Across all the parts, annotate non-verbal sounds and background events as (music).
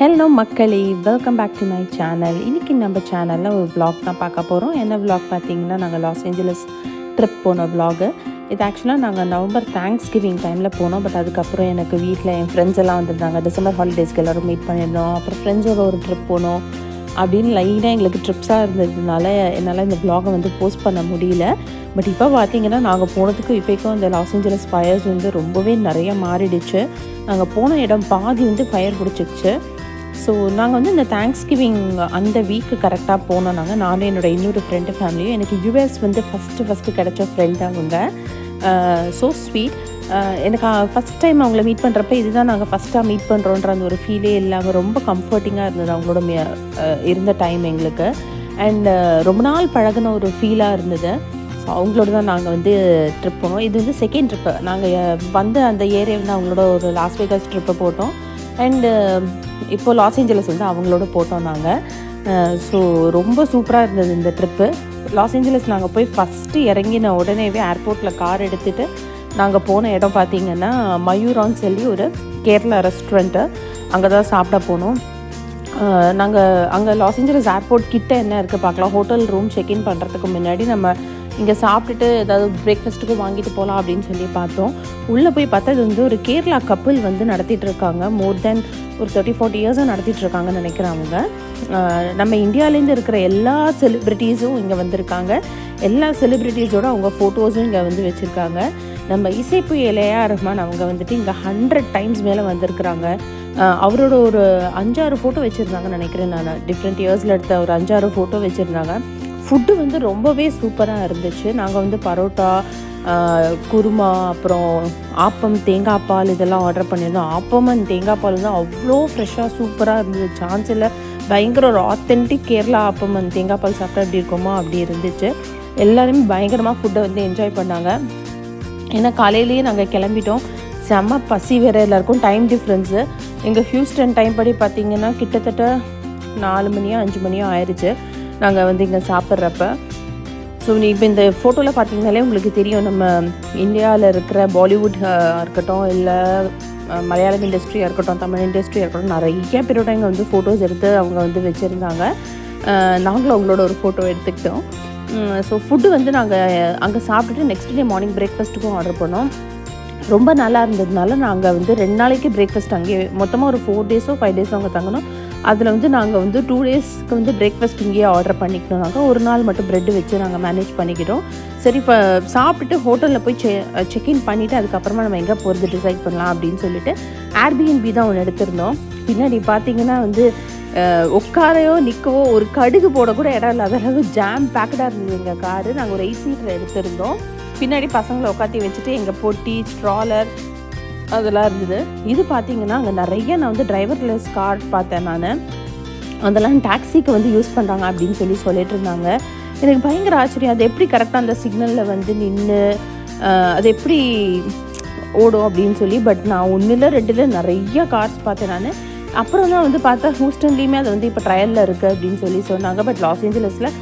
Hello மக்களே. Welcome back to my channel இன்றைக்கி நம்ம சேனலில் ஒரு vlog தான் பார்க்க போகிறோம் என்ன vlog பார்த்தீங்கன்னா நாங்கள் லாஸ் ஏஞ்சலஸ் ட்ரிப் போன vlog. இது ஆக்சுவலாக நாங்கள் நவம்பர் தேங்க்ஸ் கிவிங் டைமில் போனோம். பட் அதுக்கப்புறம் எனக்கு வீட்டில் என் ஃப்ரெண்ட்ஸ் எல்லாம் வந்திருந்தாங்க. டிசம்பர் ஹாலிடேஸ்க்கு எல்லோரும் மீட் பண்ணியிருந்தோம். அப்புறம் ஃப்ரெண்ட்ஸோட ஒரு ட்ரிப் போனோம். அப்படின்னு லைனாக எங்களுக்கு ட்ரிப்ஸாக இருந்ததுனால என்னால் இந்த ப்ளாகை வந்து போஸ்ட் பண்ண முடியல. பட் இப்போ பார்த்தீங்கன்னா நாங்கள் போனதுக்கு இப்போக்கும் இந்த லாஸ் ஏஞ்சலஸ் ஃபயர்ஸ் வந்து ரொம்பவே நிறைய மாறிடுச்சு. நாங்கள் போன இடம் பாதி வந்து ஃபயர் பிடிச்சிச்சு ஸோ நாங்கள் வந்து இந்த தேங்க்ஸ் கிவிங் அந்த வீக்கு கரெக்டாக போனோம் நாங்கள் நானும் என்னோட இன்னொரு ஃப்ரெண்டு ஃபேமிலியும் எனக்கு யூஎஸ் வந்து ஃபஸ்ட்டு ஃபஸ்ட்டு கிடைச்ச ஃப்ரெண்ட் அவங்க. Uh, ஸோ ஸ்வீட் uh, எனக்கு uh, ஃபஸ்ட் டைம் அவங்கள மீட் பண்ணுறப்ப இதுதான் நாங்கள் ஃபஸ்ட்டாக மீட் பண்ணுறோன்ற அந்த ஒரு ஃபீலே இல்லாமல் ரொம்ப கம்ஃபர்டிங்காக இருந்தது அவங்களோட இருந்த டைம் எங்களுக்கு. அண்ட் ரொம்ப நாள் பழகுன ஒரு ஃபீலாக இருந்தது. ஸோ அவங்களோட தான் நாங்கள் வந்து ட்ரிப் போனோம். இது வந்து செகண்ட் ட்ரிப்பு நாங்கள் வந்த அந்த ஏரியா வந்து அவங்களோட ஒரு லாஸ் வேகாஸ் ட்ரிப்பை போட்டோம். அண்டு um, இப்போ லாஸ் ஏஞ்சலஸ் வந்து அவங்களோட போட்டோம் நாங்கள் ஸோ uh, ரொம்ப சூப்பராக இருந்தது இந்த ட்ரிப்பு லாஸ் ஏஞ்சலஸ் நாங்கள் போய் ஃபஸ்ட்டு இறங்கின உடனேவே ஏர்போர்ட்டில் கார் எடுத்துகிட்டு நாங்கள் போன இடம் பார்த்தீங்கன்னா மயூரான்னு சொல்லி ஒரு கேரளா ரெஸ்டாரண்ட்டு அங்கே தான் சாப்பிட போனோம். Uh, நாங்கள் அங்கே லாஸ் ஏஞ்சலஸ் ஏர்போர்ட் கிட்டே என்ன இருக்குது பார்க்கலாம் ஹோட்டல் ரூம் செக்இன் பண்ணுறதுக்கு முன்னாடி நம்ம இங்கே சாப்பிட்டுட்டு ஏதாவது பிரேக்ஃபாஸ்ட்டுக்கு வாங்கிட்டு போகலாம் அப்படின்னு சொல்லி பார்த்தோம். உள்ளே போய் பார்த்தா இது வந்து ஒரு கேரளா கப்பல் வந்து நடத்திட்டு இருக்காங்க. மோர் தென் ஒரு தேர்ட்டி ஃபார்ட்டி இயர்ஸாக நடத்திட்டு இருக்காங்கன்னு நினைக்கிறேன் அவங்க. நம்ம இந்தியாவிலேருந்து இருக்கிற எல்லா செலிப்ரிட்டிஸும் இங்கே வந்திருக்காங்க. எல்லா செலிப்ரிட்டிஸோட அவங்க ஃபோட்டோஸும் இங்கே வந்து வச்சுருக்காங்க. நம்ம இசைப்பு இலையா ரஹ்மான் அவங்க வந்துட்டு இங்கே ஹண்ட்ரட் டைம்ஸ் மேலே வந்திருக்கிறாங்க. அவரோட ஒரு அஞ்சாறு ஃபோட்டோ வச்சுருந்தாங்கன்னு நினைக்கிறேன் நான். டிஃப்ரெண்ட் இயர்ஸில் எடுத்த ஒரு அஞ்சாறு ஃபோட்டோ வச்சுருந்தாங்க. ஃபுட்டு வந்து ரொம்பவே சூப்பராக இருந்துச்சு. நாங்கள் வந்து பரோட்டா குருமா அப்புறம் ஆப்பம் தேங்காய் பால் இதெல்லாம் ஆர்டர் பண்ணியிருந்தோம். ஆப்பம் அண்ட் தேங்காய் பால் வந்து அவ்வளோ ஃப்ரெஷ்ஷாக சூப்பராக இருந்தது. சான்ஸ் இல்லை பயங்கர ஒரு ஆத்தென்டிக் கேரளா ஆப்பம் அண்ட் தேங்காய் பால் சாப்பிட்டா அப்படி இருக்குமா அப்படி இருந்துச்சு. எல்லாருமே பயங்கரமாக ஃபுட்டை வந்து என்ஜாய் பண்ணாங்க. ஏன்னா காலையிலேயே நாங்கள் கிளம்பிட்டோம். செம்ம பசி வேறு எல்லாருக்கும் டைம் டிஃப்ரென்ஸு எங்கள் ஹியூஸ்டன் டைம் படி பார்த்திங்கன்னா கிட்டத்தட்ட நாலு மணியோ அஞ்சு மணியோ ஆயிடுச்சு நாங்கள் வந்து இங்கே சாப்பிட்றப்ப. ஸோ நீ இப்போ இந்த ஃபோட்டோவில் பார்த்தீங்கனாலே உங்களுக்கு தெரியும். நம்ம இந்தியாவில் இருக்கிற பாலிவுட் இருக்கட்டும் இல்லை மலையாளம் இண்டஸ்ட்ரியாக இருக்கட்டும் தமிழ் இண்டஸ்ட்ரியாக இருக்கட்டும் நிறைய பேரோட இங்கே வந்து ஃபோட்டோஸ் எடுத்து அவங்க வந்து வச்சுருந்தாங்க. நாங்களும் அவங்களோட ஒரு ஃபோட்டோ எடுத்துக்கிட்டோம். ஸோ ஃபுட்டு வந்து நாங்கள் அங்கே சாப்பிட்டுட்டு நெக்ஸ்ட் டே மார்னிங் பிரேக்ஃபாஸ்ட்டுக்கும் ஆர்டர் பண்ணோம். ரொம்ப நல்லா இருந்ததுனால நாங்கள் வந்து ரெண்டு நாளைக்கு பிரேக்ஃபாஸ்ட் அங்கேயே மொத்தமாக ஒரு ஃபோர் டேஸோ ஃபைவ் டேஸோ அங்கே தங்கணும் அதில் வந்து நாங்கள் வந்து டூ டேஸ்க்கு வந்து பிரேக்ஃபாஸ்ட் இங்கேயே ஆர்டர் பண்ணிக்கிட்டோம் ஒரு நாள் மட்டும் ப்ரெட்டு வச்சு நாங்கள் மேனேஜ் பண்ணிக்கிட்டோம். சரி இப்போ சாப்பிட்டுட்டு ஹோட்டலில் போய் செ செக்இன் பண்ணிவிட்டு அதுக்கப்புறமா நம்ம எங்கே போகிறது டிசைட் பண்ணலாம் அப்படின்னு சொல்லிட்டு ஏர்பிஎன்பி தான் ஒன்று எடுத்திருந்தோம். பின்னாடி பார்த்தீங்கன்னா வந்து உட்காரையோ நிற்கவோ ஒரு கடுகு போட கூட இடம் இல்லாத அளவு ஜாம் பேக்கடாக இருந்தது எங்கள் காரு. நாங்கள் ஒரு எயிட் சீட்டர் எடுத்திருந்தோம். பின்னாடி பசங்களை உட்காத்தி வச்சுட்டு எங்கள் பொட்டி ஸ்ட்ராலர் அதெல்லாம் இருந்தது. இது பார்த்தீங்கன்னா அங்கே நிறைய நான் வந்து டிரைவர்லெஸ் கார் பார்த்தேன் நான். அதெல்லாம் டாக்ஸிக்கு வந்து யூஸ் பண்ணுறாங்க அப்படின்னு சொல்லி சொல்லிட்டு இருந்தாங்க. எனக்கு பயங்கர ஆச்சரியம். அது எப்படி கரெக்டாக அந்த சிக்னலில் வந்து நின்று அது எப்படி ஓடும் அப்படின்னு சொல்லி. பட் நான் ஒன்றில் ரெண்டில் நிறைய கார்ஸ் பார்த்தேன் நான். அப்புறம் தான் வந்து பார்த்தா ஹூஸ்டன்லேயுமே அது வந்து இப்போ ட்ரையலில் இருக்குது அப்படின்னு சொல்லி சொன்னாங்க. பட் லாஸ் ஏஞ்சலஸில்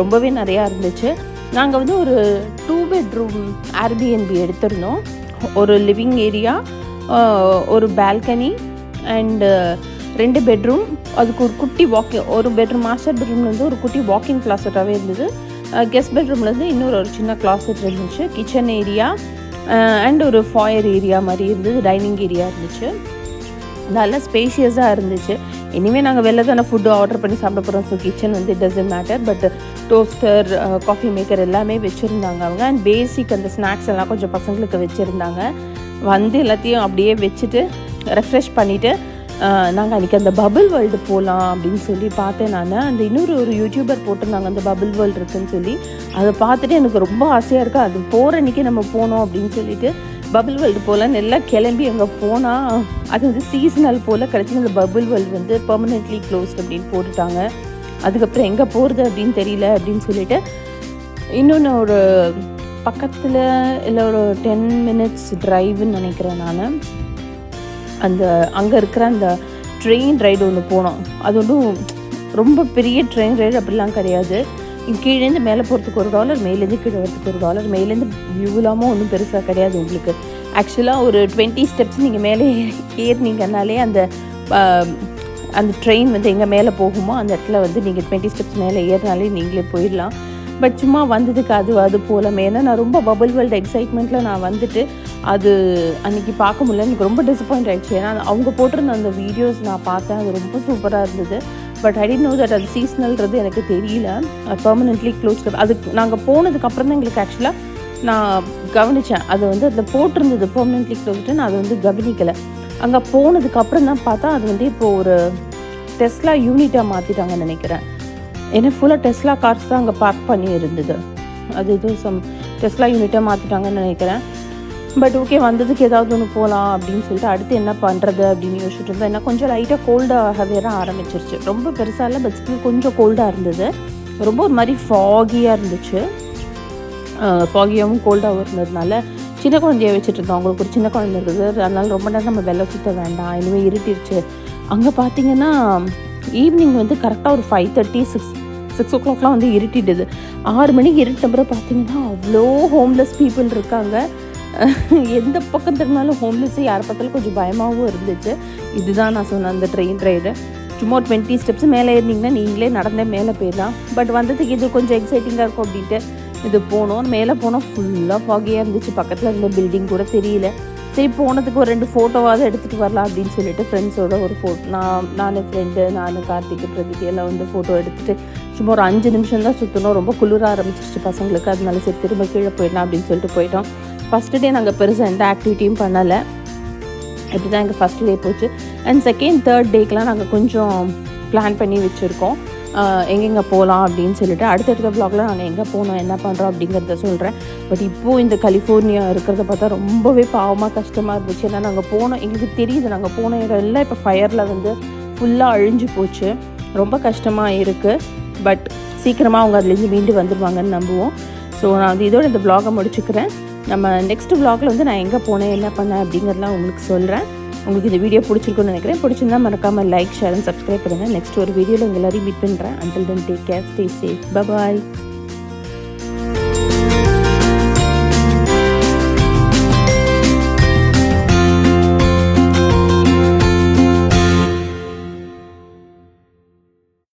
ரொம்பவே நிறையா இருந்துச்சு. நாங்கள் வந்து ஒரு டூ பெட்ரூம் ஏர்பிஎன்பி எடுத்திருந்தோம். ஒரு லிவிங் ஏரியா ஒரு பால்கனி அண்டு ரெண்டு பெட்ரூம் அதுக்கு ஒரு குட்டி வாக்கிங் ஒரு பெட்ரூம் மாஸ்டர் பெட்ரூம்லேருந்து ஒரு குட்டி வாக்கிங் கிளாஸட்டாகவே இருந்தது. கெஸ்ட் பெட்ரூம்லேருந்து இன்னொரு ஒரு சின்ன கிளாஸட் இருந்துச்சு. கிச்சன் ஏரியா அண்ட் ஒரு ஃபாயர் ஏரியா மாதிரி இருந்தது டைனிங் ஏரியா இருந்துச்சு. நல்ல ஸ்பேஷியஸாக இருந்துச்சு. இனிமேல் நாங்கள் வெளில தானே ஃபுட்டு ஆர்டர் பண்ணி சாப்பிட போகிறோம் ஸோ கிச்சன் வந்து it doesn't matter but toaster coffee maker எல்லாமே வச்சுருந்தாங்க அவங்க. அண்ட் பேசிக் அந்த ஸ்நாக்ஸ் எல்லாம் கொஞ்சம் பசங்களுக்கு வச்சுருந்தாங்க. வந்து எல்லாத்தையும் அப்படியே வச்சுட்டு ரெஃப்ரெஷ் பண்ணிவிட்டு uh, நாங்கள் அன்றைக்கி அந்த பபிள் வேர்ல்டு போகலாம் அப்படின்னு சொல்லி பார்த்தேன் நான். அந்த இன்னொரு ஒரு யூடியூபர் போட்டிருந்தாங்க அந்த பபிள் வேர்ல்டு இருக்குன்னு சொல்லி. அதை பார்த்துட்டு எனக்கு ரொம்ப ஆசையாக இருக்குது அது போகிற அன்றைக்கி நம்ம போனோம் அப்படின்னு சொல்லிட்டு பபுள் வேர்ல்டு போல் நல்லா கிளம்பி அங்கே போனால் அது வந்து சீசனல் போல் கிடச்சி அந்த பபுள் வேர்ல்டு வந்து பெர்மனெண்ட்லி க்ளோஸ்ட் அப்படின்னு போட்டுட்டாங்க. அதுக்கப்புறம் எங்கே போகிறது அப்படின்னு தெரியல அப்படின்னு சொல்லிட்டு இன்னொன்று ஒரு பக்கத்தில் இல்லை ஒரு டென் மினிட்ஸ் ட்ரைவ்னு நினைக்கிறேன் நான். அந்த அங்கே இருக்கிற அந்த ட்ரெயின் ரைடு ஒன்று போனோம். அது ஒன்றும் ரொம்ப பெரிய ட்ரெயின் ரைடு அப்படிலாம் கிடையாது. கீழேருந்து மேலே போகிறதுக்கு ஒரு டாலர் மேலேருந்து கீழே வரதுக்கு ஒரு டாலர் மேலேருந்து வியூலாமல் ஒன்றும் பெருசாக கிடையாது உங்களுக்கு. ஆக்சுவலாக ஒரு டுவெண்ட்டி ஸ்டெப்ஸ் நீங்கள் மேலே ஏறினீங்கன்னாலே அந்த அந்த ட்ரெயின் வந்து எங்கே மேலே போகுமோ அந்த இடத்துல வந்து நீங்கள் டுவெண்ட்டி ஸ்டெப்ஸ் மேலே ஏறினாலே நீங்களே போயிடலாம். பட் சும்மா வந்ததுக்கு அது அது போலமே ஏன்னா நான் ரொம்ப பபுள் வேர்ல்டு எக்ஸைட்மெண்ட்டில் நான் வந்துட்டு அது அன்றைக்கி பார்க்க முடியல. எனக்கு ரொம்ப டிசப்பாயிண்ட் ஆகிடுச்சு ஏன்னா அவங்க போட்டிருந்த அந்த வீடியோஸ் நான் பார்த்தேன். அது ரொம்ப சூப்பராக இருந்தது. பட் ஐ நோ தட் அது சீஸ்னல்ன்றது எனக்கு தெரியல. பர்மனெண்ட்லி க்ளோஸ் அதுக்கு நாங்கள் போனதுக்கப்புறம் தான் எங்களுக்கு ஆக்சுவலாக நான் கவனித்தேன் அது வந்து அதில் போட்டிருந்தது பெர்மனெண்ட்லி க்ளோஸ்டு நான் அதை வந்து கவனிக்கலை. அங்கே போனதுக்கப்புறம் தான் பார்த்தா அது வந்து இப்போது ஒரு டெஸ்லா யூனிட்டாக மாற்றிட்டாங்கன்னு நினைக்கிறேன். ஏன்னா ஃபுல்லாக டெஸ்லா கார்ஸ் தான் அங்கே பார்க் பண்ணி இருந்தது அது எதுவும் சம் டெஸ்லா யூனிட்டாக மாற்றிட்டாங்கன்னு நினைக்கிறேன். பட் ஓகே வந்ததுக்கு ஏதாவது ஒன்று போகலாம் அப்படின்னு சொல்லிட்டு அடுத்து என்ன பண்ணுறது அப்படின்னு யோசிச்சுட்டு இருந்தேன் ஏன்னா கொஞ்சம் லைட்டாக கோல்டாக வேற ஆரம்பிச்சிருச்சு. ரொம்ப பெருசாக இல்லை பட் ஸ்டில் கொஞ்சம் கோல்டாக இருந்தது. ரொம்ப ஒரு மாதிரி ஃபாகியாக இருந்துச்சு. ஃபாகியாகவும் கோல்டாகவும் இருந்ததுனால சின்ன குழந்தைய வச்சுட்டு இருந்தோம். அவங்களுக்கு ஒரு சின்ன குழந்தை இருக்குது அதனால ரொம்ப நேரம் நம்ம வெள்ளை சுற்ற வேண்டாம். இனிமேல் இருட்டிருச்சு. அங்கே பார்த்தீங்கன்னா ஈவினிங் வந்து கரெக்டாக ஒரு ஃபைவ் தேர்ட்டி சிக்ஸ் சிக்ஸ் ஓ கிளாக்லாம் வந்து இருட்டிடுது. ஆறு மணிக்கு இருட்டின பிறகு பார்த்தீங்கன்னா அவ்வளோ ஹோம்லெஸ் பீப்புள் இருக்காங்க. (laughs) எந்த பக்கம் திரும்பினாலும் ஹோம்லெஸ்ஸு யாரை பார்த்தாலும் கொஞ்சம் பயமாகவும் இருந்துச்சு. இதுதான் நான் சொன்ன அந்த ட்ரெயின் ரைடு சும்மா ஒரு டுவெண்ட்டி ஸ்டெப்ஸ் மேலே ஏறினீங்கன்னா நீங்களே நடந்தே மேலே போயிடலாம். பட் வந்ததுக்கு இது கொஞ்சம் எக்ஸைட்டிங்காக இருக்கும் அப்படின்ட்டு இது போனோம். மேலே போனால் ஃபுல்லாக ஃபாகியாக இருந்துச்சு. பக்கத்தில் இருந்த பில்டிங் கூட தெரியல. சரி போனதுக்கு ஒரு ரெண்டு ஃபோட்டோவாவது எடுத்துகிட்டு வரலாம் அப்படின்னு சொல்லிட்டு ஃப்ரெண்ட்ஸோட ஒரு ஃபோட்டோ நான் நான் ஃப்ரெண்டு நான் கார்த்திக் பிரதிக் எல்லாம் வந்து ஃபோட்டோ எடுத்துகிட்டு சும்மா ஒரு அஞ்சு நிமிஷம் தான் சுற்றணும் ரொம்ப குளிர ஆரம்பிச்சிருச்சு பசங்களுக்கு. அதனால சரி திரும்ப கீழே போயிடலாம் அப்படின்னு சொல்லிட்டு போயிட்டோம். ஃபஸ்ட்டு டே நாங்கள் பெருசாக எந்த ஆக்டிவிட்டியும் பண்ணலை. இப்படி தான் எங்கள் ஃபஸ்ட் டே போச்சு. அண்ட் செகண்ட் தேர்ட் டேக்கெலாம் நாங்கள் கொஞ்சம் பிளான் பண்ணி வச்சுருக்கோம். எங்கெங்கே போகலாம் அப்படின்னு சொல்லிட்டு. அடுத்தடுத்த ப்ளாகில் நாங்கள் எங்கே போனோம் என்ன பண்ணுறோம் அப்படிங்கிறத சொல்கிறேன் பட் இப்போது இந்த கலிஃபோர்னியா இருக்கிறத பார்த்தா ரொம்பவே பாவமாக கஷ்டமாக இருந்துச்சு. ஏன்னா நாங்கள் போனோம். எங்களுக்கு தெரியுது நாங்கள் போன இடம் எல்லாம் இப்போ ஃபயரில் வந்து ஃபுல்லாக அழிஞ்சு போச்சு. ரொம்ப கஷ்டமாக இருக்குது பட் சீக்கிரமாக அவங்க அதுலேருந்து மீண்டு வந்துடுவாங்கன்னு நம்புவோம். ஸோ நான் வந்து இதோட இந்த ப்ளாகை முடிச்சுக்கிறேன். நம்ம நெக்ஸ்ட் வ்ளாகில் வந்து நான் எங்கே போனேன் என்ன பண்ணேன் அப்படிங்கிறதெல்லாம் உங்களுக்கு சொல்கிறேன் உங்களுக்கு இந்த வீடியோ பிடிச்சிருக்குன்னு நினைக்கிறேன். பிடிச்சிருந்தா மறக்காமல் லைக் ஷேர் அண்ட் சப்ஸ்கிரைப் பண்ணுங்கள் நெக்ஸ்ட் ஒரு வீடியோவில் உங்கள் எல்லாரையும் மீட் பண்ணுறேன் until then take care stay safe bye bye